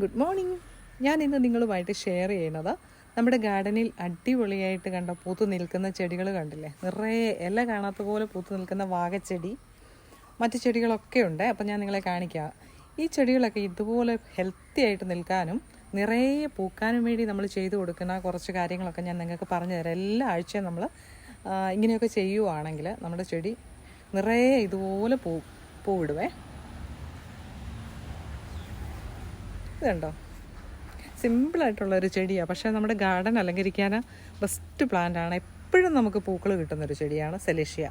Good morning ഞാൻ ഇന്ന് നിങ്ങളുമായിട്ട് ഷെയർ ചെയ്യുന്നത് നമ്മുടെ ഗാർഡനിൽ അടിപൊളിയായിട്ട് കണ്ട പൂത്തു നിൽക്കുന്ന ചെടികൾ കണ്ടില്ലേ? നിറയെ ഇല കാണാത്ത പോലെ പൂത്തു നിൽക്കുന്ന വാഗച്ചെടി. മറ്റു ചെടികളൊക്കെ ഉണ്ട്. അപ്പം ഞാൻ നിങ്ങളെ കാണിക്കാം. ഈ ചെടികളൊക്കെ ഇതുപോലെ ഹെൽത്തി ആയിട്ട് നിൽക്കാനും നിറയെ പൂക്കാനും വേണ്ടി നമ്മൾ ചെയ്തു കൊടുക്കുന്ന കുറച്ച് കാര്യങ്ങളൊക്കെ ഞാൻ നിങ്ങൾക്ക് പറഞ്ഞു തരാം. എല്ലാ ആഴ്ചയും നമ്മൾ ഇങ്ങനെയൊക്കെ ചെയ്യുവാണെങ്കിൽ നമ്മുടെ ചെടി നിറയെ ഇതുപോലെ പൂ പൂവിടുവേ. ഇത് കണ്ടോ? സിമ്പിളായിട്ടുള്ളൊരു ചെടിയാണ് പക്ഷേ നമ്മുടെ ഗാർഡൻ അലങ്കരിക്കാൻ ബെസ്റ്റ് പ്ലാന്റ് ആണ് എപ്പോഴും നമുക്ക് പൂക്കൾ കിട്ടുന്നൊരു ചെടിയാണ് സെലേഷ്യ.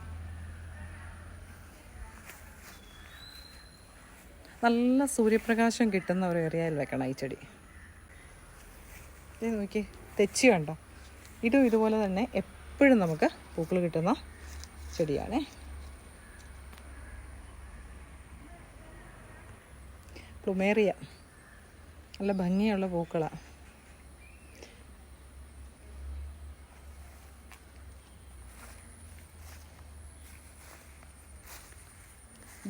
നല്ല സൂര്യപ്രകാശം കിട്ടുന്ന ഒരു ഏരിയയിൽ വെക്കണം ഈ ചെടി. ഇത് നോക്കി തെച്ചി കണ്ടോ? ഇതും ഇതുപോലെ തന്നെ എപ്പോഴും നമുക്ക് പൂക്കൾ കിട്ടുന്ന ചെടിയാണേ. പ്ലുമേറിയ. നല്ല ഭംഗിയുള്ള പൂക്കളാണ്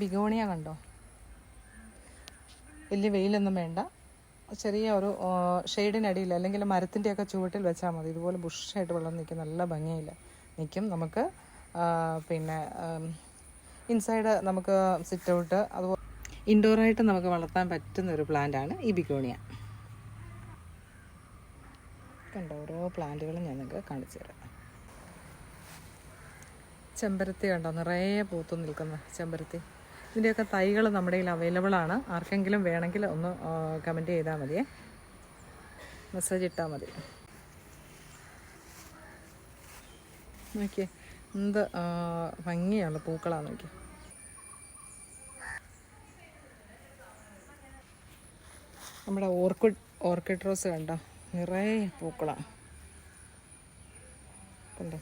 ബിഗോണിയ കണ്ടോ? വലിയ വെയിലൊന്നും വേണ്ട. ചെറിയ ഒരു ഷെയ്ഡിനടിയിൽ അല്ലെങ്കിൽ മരത്തിന്റെയൊക്കെ ചുവട്ടിൽ വെച്ചാൽ മതി. ഇതുപോലെ ബുഷായിട്ട് വെള്ളം നിൽക്കും. നല്ല ഭംഗിയിൽ നിൽക്കും നമുക്ക് പിന്നെ ഇൻസൈഡ് നമുക്ക് സിറ്റ് ഔട്ട്. അതുപോലെ ഇൻഡോറായിട്ട് നമുക്ക് വളർത്താൻ പറ്റുന്ന ഒരു പ്ലാന്റാണ് ഈ ബിഗോണിയ. കണ്ട ഓരോ പ്ലാന്റുകളും ഞാൻ നിങ്ങൾക്ക് കാണിച്ചു തരാം. ചെമ്പരത്തി കണ്ടോ നിറയെ പൂത്തു നിൽക്കുന്ന ചെമ്പരത്തി. ഇതിന്റെയൊക്കെ തൈകൾ നമ്മുടെ കയ്യിൽ അവൈലബിൾ ആണ്. ആർക്കെങ്കിലും വേണമെങ്കിൽ ഒന്ന് കമന്റ് ചെയ്താൽ മതിയേ മെസ്സേജ് ഇട്ടാൽ മതി. നോക്കിയേ എന്ത് ഭംഗിയുള്ള പൂക്കളാണ് നോക്കി നമ്മുടെ ഓർക്കിഡ് ഓർക്കിഡ് റോസ് കണ്ടോ? നിറയെ പൂക്കളാണ് കണ്ടോ?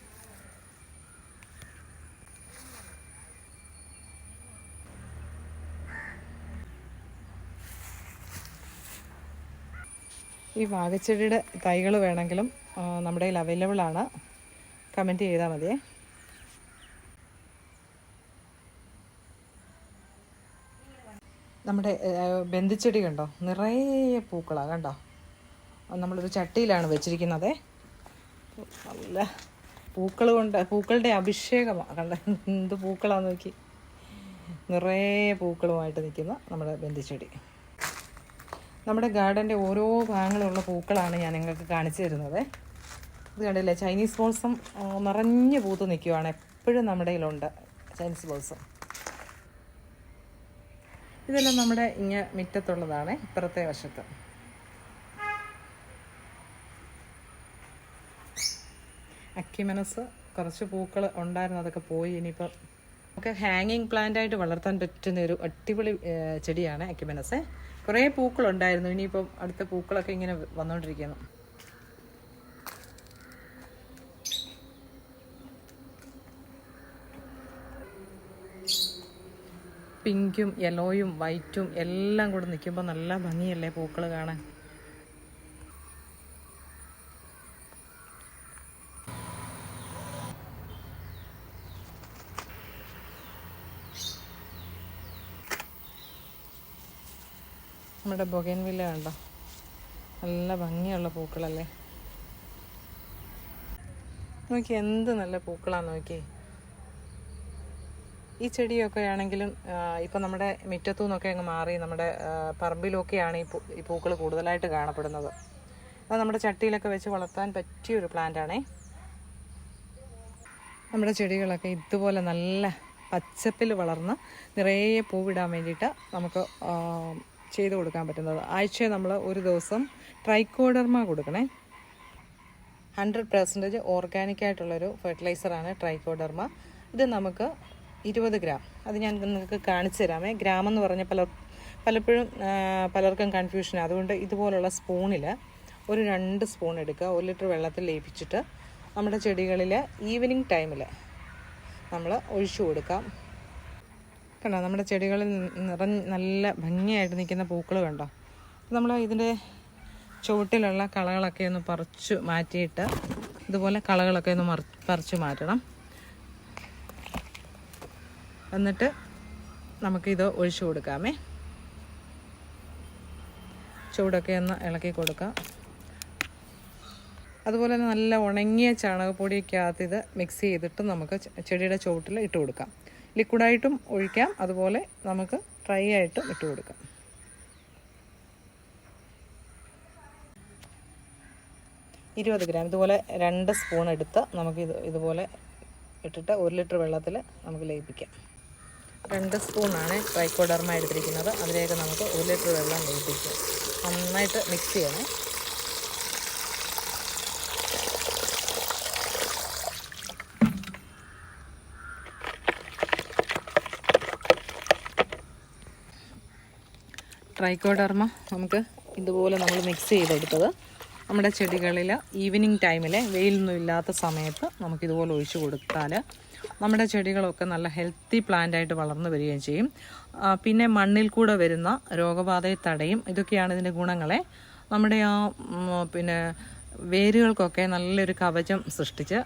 ഈ വാഗച്ചെടിയുടെ തൈകൾ വേണമെങ്കിലും നമ്മുടെ കയ്യിൽ അവൈലബിൾ ആണ്. കമന്റ് ചെയ്താൽ മതിയേ. നമ്മുടെ ബന്ധിച്ചെടി കണ്ടോ നിറയെ പൂക്കളാണ് കണ്ടോ? നമ്മളൊരു ചട്ടിയിലാണ് വെച്ചിരിക്കുന്നത്. നല്ല പൂക്കൾ കൊണ്ട് പൂക്കളുടെ അഭിഷേകമാണ് കണ്ട? എന്ത് പൂക്കളാന്ന് നോക്കി. നിറയെ പൂക്കളുമായിട്ട് നിൽക്കുന്ന നമ്മുടെ ബന്ധിച്ചെടി. നമ്മുടെ ഗാർഡന്റെ ഓരോ ഭാഗങ്ങളുള്ള പൂക്കളാണ് ഞാൻ നിങ്ങൾക്ക് കാണിച്ചു തരുന്നത്. ഇത് കണ്ടില്ലേ? ചൈനീസ് ബോൾസം നിറഞ്ഞ് പൂത്ത് നിൽക്കുവാണ്. എപ്പോഴും നമ്മുടെ കയ്യിലുണ്ട് ചൈനീസ് ബോൾസം. ഇതെല്ലാം നമ്മുടെ ഇങ്ങ മുറ്റത്തുള്ളതാണ് ഇപ്പുറത്തെ വശത്ത്. അക്കിമനസ് കുറച്ച് പൂക്കൾ ഉണ്ടായിരുന്നു അതൊക്കെ പോയി ഇനിയിപ്പോൾ നമുക്ക് ഹാങ്ങിങ് പ്ലാന്റ് ആയിട്ട് വളർത്താൻ പറ്റുന്ന ഒരു അടിപൊളി ചെടിയാണ് അക്കിമനസ് കുറേ പൂക്കളുണ്ടായിരുന്നു ഇനിയിപ്പം അടുത്ത പൂക്കളൊക്കെ ഇങ്ങനെ വന്നുകൊണ്ടിരിക്കുന്നു പിങ്കും യെല്ലോയും വൈറ്റും എല്ലാം കൂടെ നിൽക്കുമ്പോൾ നല്ല ഭംഗിയല്ലേ പൂക്കൾ കാണാൻ? നമ്മുടെ ബൊഗൈൻവില്ല കണ്ടോ? നല്ല ഭംഗിയുള്ള പൂക്കളല്ലേ? നോക്കി എന്ത് നല്ല പൂക്കളാണ് നോക്കി ഈ ചെടിയൊക്കെ ആണെങ്കിലും ഇപ്പം നമ്മുടെ മുറ്റത്തു നിന്നൊക്കെ അങ്ങ് മാറി നമ്മുടെ പറമ്പിലൊക്കെയാണ് ഈ പൂ ഈ പൂക്കൾ കൂടുതലായിട്ട് കാണപ്പെടുന്നത്. അത് നമ്മുടെ ചട്ടിയിലൊക്കെ വെച്ച് വളർത്താൻ പറ്റിയ ഒരു പ്ലാന്റ് ആണേ നമ്മുടെ ചെടികളൊക്കെ ഇതുപോലെ നല്ല പച്ചപ്പിൽ വളർന്ന് നിറയെ പൂവിടാൻ വേണ്ടിയിട്ട് നമുക്ക് ചെയ്തു കൊടുക്കാൻ പറ്റുന്നത്. ആഴ്ചയെ നമ്മൾ ഒരു ദിവസം ട്രൈക്കോഡർമ കൊടുക്കണേ. ഹൺഡ്രഡ് പെർസെന്റേജ് ഓർഗാനിക് ആയിട്ടുള്ളൊരു ഫെർട്ടിലൈസറാണ് ട്രൈക്കോഡർമ. ഇത് നമുക്ക് ഇരുപത് ഗ്രാം. അത് ഞാൻ നിങ്ങൾക്ക് കാണിച്ചു തരാമേ. ഗ്രാം എന്ന് പറഞ്ഞ പല പലപ്പോഴും പലർക്കും കൺഫ്യൂഷൻ അതുകൊണ്ട് ഇതുപോലുള്ള സ്പൂണിൽ ഒരു രണ്ട് സ്പൂൺ എടുക്കുക. ഒരു ലിറ്റർ വെള്ളത്തിൽ ലയിപ്പിച്ചിട്ട് നമ്മുടെ ചെടികളിൽ ഈവനിങ് ടൈമിൽ നമ്മൾ ഒഴിച്ചു കൊടുക്കാം കണ്ടോ? നമ്മുടെ ചെടികളിൽ നിറഞ്ഞ് നല്ല ഭംഗിയായിട്ട് നിൽക്കുന്ന പൂക്കൾ കണ്ടോ? നമ്മൾ ഇതിന്റെ ചുവട്ടിലുള്ള കളകളൊക്കെ ഒന്ന് പറിച്ചു മാറ്റിയിട്ട് ഇതുപോലെ കളകളൊക്കെ ഒന്ന് മറി പറിച്ചു മാറ്റണം. എന്നിട്ട് നമുക്കിത് ഒഴിച്ചു കൊടുക്കാമേ. ചൂടൊക്കെ ഒന്ന് ഇളക്കി കൊടുക്കാം. അതുപോലെ തന്നെ നല്ല ഉണങ്ങിയ ചാണകപ്പൊടിക്കകത്ത് ഇത് മിക്സ് ചെയ്തിട്ട് നമുക്ക് ചെടിയുടെ ചുവട്ടിൽ ഇട്ട് കൊടുക്കാം. ലിക്വിഡായിട്ടും ഒഴിക്കാം. അതുപോലെ നമുക്ക് ഡ്രൈ ആയിട്ടും ഇട്ട് കൊടുക്കാം. ഇരുപത് ഗ്രാം. ഇതുപോലെ രണ്ട് സ്പൂൺ എടുത്ത് നമുക്ക് ഇത് ഇതുപോലെ ഇട്ടിട്ട് ഒരു ലിറ്റർ വെള്ളത്തിൽ നമുക്ക് ലയിപ്പിക്കാം. രണ്ട് സ്പൂണാണ് ട്രൈക്കോഡർമ എടുത്തിരിക്കുന്നത്. അതിലേക്ക് നമുക്ക് ഒരു ലിറ്റർ വെള്ളം ലയിപ്പിക്കാം നന്നായിട്ട് മിക്സ് ചെയ്യണം. ട്രൈക്കോഡർമ നമുക്ക് ഇതുപോലെ നമ്മൾ മിക്സ് ചെയ്തെടുത്തത്. നമ്മുടെ ചെടികളിൽ ഈവനിങ് ടൈമിൽ വെയിലൊന്നും ഇല്ലാത്ത സമയത്ത് നമുക്കിതുപോലെ ഒഴിച്ചു കൊടുത്താൽ നമ്മുടെ ചെടികളൊക്കെ നല്ല ഹെൽത്തി പ്ലാന്റ് ആയിട്ട് വളർന്നു വരികയും ചെയ്യും. പിന്നെ മണ്ണിൽ കൂടെ വരുന്ന രോഗബാധയെ തടയും ഇതൊക്കെയാണ് ഇതിന്റെ ഗുണങ്ങളെ. നമ്മുടെ ആ പിന്നെ വേരുകൾക്കൊക്കെ നല്ലൊരു കവചം സൃഷ്ടിച്ച്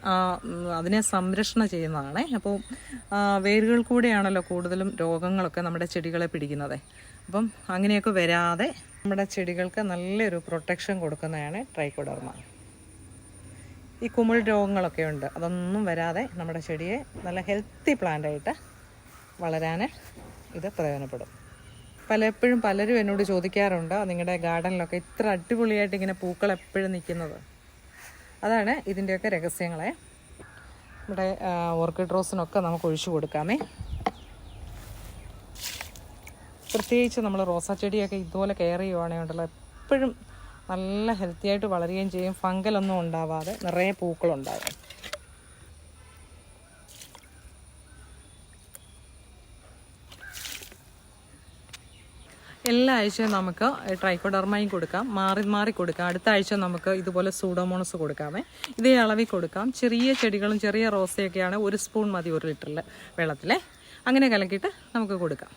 അതിനെ സംരക്ഷണം ചെയ്യുന്നതാണ്. അപ്പോൾ വേരുകൾ കൂടെയാണല്ലോ കൂടുതലും രോഗങ്ങളൊക്കെ നമ്മുടെ ചെടികളെ പിടിക്കുന്നത്. അപ്പം അങ്ങനെയൊക്കെ വരാതെ നമ്മുടെ ചെടികൾക്ക് നല്ലൊരു പ്രൊട്ടക്ഷൻ കൊടുക്കുന്നതാണ് ട്രൈക്കോഡർമ ഈ കുമിൾ രോഗങ്ങളൊക്കെ ഉണ്ട്. അതൊന്നും വരാതെ നമ്മുടെ ചെടിയെ നല്ല ഹെൽത്തി പ്ലാന്റായിട്ട് വളരാൻ ഇത് പ്രയോജനപ്പെടും. പലപ്പോഴും പലരും എന്നോട് ചോദിക്കാറുണ്ട് നിങ്ങളുടെ ഗാർഡനിലൊക്കെ ഇത്ര അടിപൊളിയായിട്ട് ഇങ്ങനെ പൂക്കൾ എപ്പോഴും നിൽക്കുന്നത് അതാണ് ഇതിന്റെയൊക്കെ രഹസ്യങ്ങളെ. നമ്മുടെ ഓർക്കിഡ് റോസിനൊക്കെ നമുക്ക് ഒഴിച്ചു കൊടുക്കാമേ. പ്രത്യേകിച്ച് നമ്മൾ റോസാ ചെടിയൊക്കെ ഇതുപോലെ കെയർ ചെയ്യുവാണെങ്കിൽ ഉണ്ടല്ലോ എപ്പോഴും നല്ല ഹെൽത്തി ആയിട്ട് വളരുകയും ചെയ്യും. ഫംഗലൊന്നും ഉണ്ടാവാതെ നിറയെ പൂക്കളുണ്ടാവും. എല്ലാ ആഴ്ചയും നമുക്ക് ട്രൈക്കോഡർമയും കൊടുക്കാം. മാറി മാറി കൊടുക്കാം. അടുത്ത ആഴ്ച നമുക്ക് ഇതുപോലെ സൂഡോമോണസ് കൊടുക്കാമേ ഇതേ അളവിൽ കൊടുക്കാം. ചെറിയ ചെടികളും ചെറിയ റോസയൊക്കെയാണ് ഒരു സ്പൂൺ മതി ഒരു ലിറ്ററിൽ വെള്ളത്തിൽ അങ്ങനെ കലക്കിയിട്ട് നമുക്ക് കൊടുക്കാം.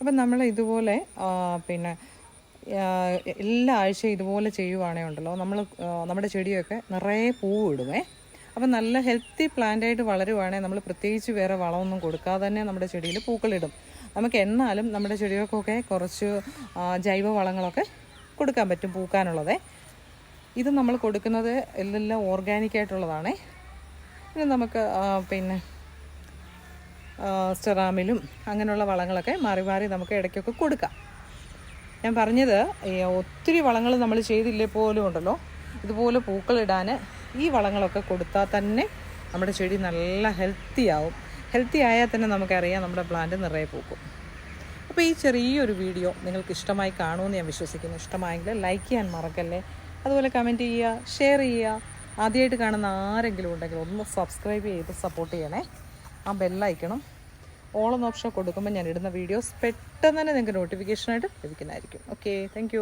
അപ്പം നമ്മൾ ഇതുപോലെ പിന്നെ എല്ലാ ആഴ്ചയും ഇതുപോലെ ചെയ്യുവാണേ ഉണ്ടല്ലോ നമ്മൾ നമ്മുടെ ചെടിയൊക്കെ നിറയെ പൂവ് ഇടുമേ അപ്പം നല്ല ഹെൽത്തി പ്ലാന്റായിട്ട് വളരുവാണെങ്കിൽ നമ്മൾ പ്രത്യേകിച്ച് വേറെ വളമൊന്നും കൊടുക്കാതെ തന്നെ നമ്മുടെ ചെടിയിൽ പൂക്കളിടും. നമുക്ക് എന്നാലും നമ്മുടെ ചെടികൾക്കൊക്കെ കുറച്ച് ജൈവ വളങ്ങളൊക്കെ കൊടുക്കാൻ പറ്റും പൂക്കാനുള്ളതേ. ഇത് നമ്മൾ കൊടുക്കുന്നത് എല്ലാം ഓർഗാനിക് ആയിട്ടുള്ളതാണേ ഇത് നമുക്ക് പിന്നെ സ്റ്റെറാമിലും അങ്ങനെയുള്ള വളങ്ങളൊക്കെ മാറി മാറി നമുക്ക് ഇടയ്ക്കൊക്കെ കൊടുക്കാം. ഞാൻ പറഞ്ഞത് ഒത്തിരി വളങ്ങൾ നമ്മൾ ചെയ്തില്ലേ പോലും ഉണ്ടല്ലോ. ഇതുപോലെ പൂക്കളിടാൻ ഈ വളങ്ങളൊക്കെ കൊടുത്താൽ തന്നെ നമ്മുടെ ചെടി നല്ല ഹെൽത്തി ആവും. ഹെൽത്തി ആയാൽ തന്നെ നമുക്കറിയാം നമ്മുടെ പ്ലാന്റ് നിറയെ പൂക്കും. അപ്പോൾ ഈ ചെറിയൊരു വീഡിയോ നിങ്ങൾക്ക് ഇഷ്ടമായി കാണുമെന്ന് ഞാൻ വിശ്വസിക്കുന്നു. ഇഷ്ടമായെങ്കിൽ ലൈക്ക് ചെയ്യാൻ മറക്കല്ലേ? അതുപോലെ കമന്റ് ചെയ്യുക ഷെയർ ചെയ്യുക. ആദ്യമായിട്ട് കാണുന്ന ആരെങ്കിലും ഉണ്ടെങ്കിൽ ഒന്ന് സബ്സ്ക്രൈബ് ചെയ്ത് സപ്പോർട്ട് ചെയ്യണേ. ആ ബെല്ലൈക്കണം ഓൾ എന്ന ഓപ്ഷൻ കൊടുക്കുമ്പോൾ ഞാൻ ഇടുന്ന വീഡിയോസ് പെട്ടെന്ന് തന്നെ നിങ്ങൾക്ക് നോട്ടിഫിക്കേഷനായിട്ട് ലഭിക്കുന്നതായിരിക്കും. Okay thank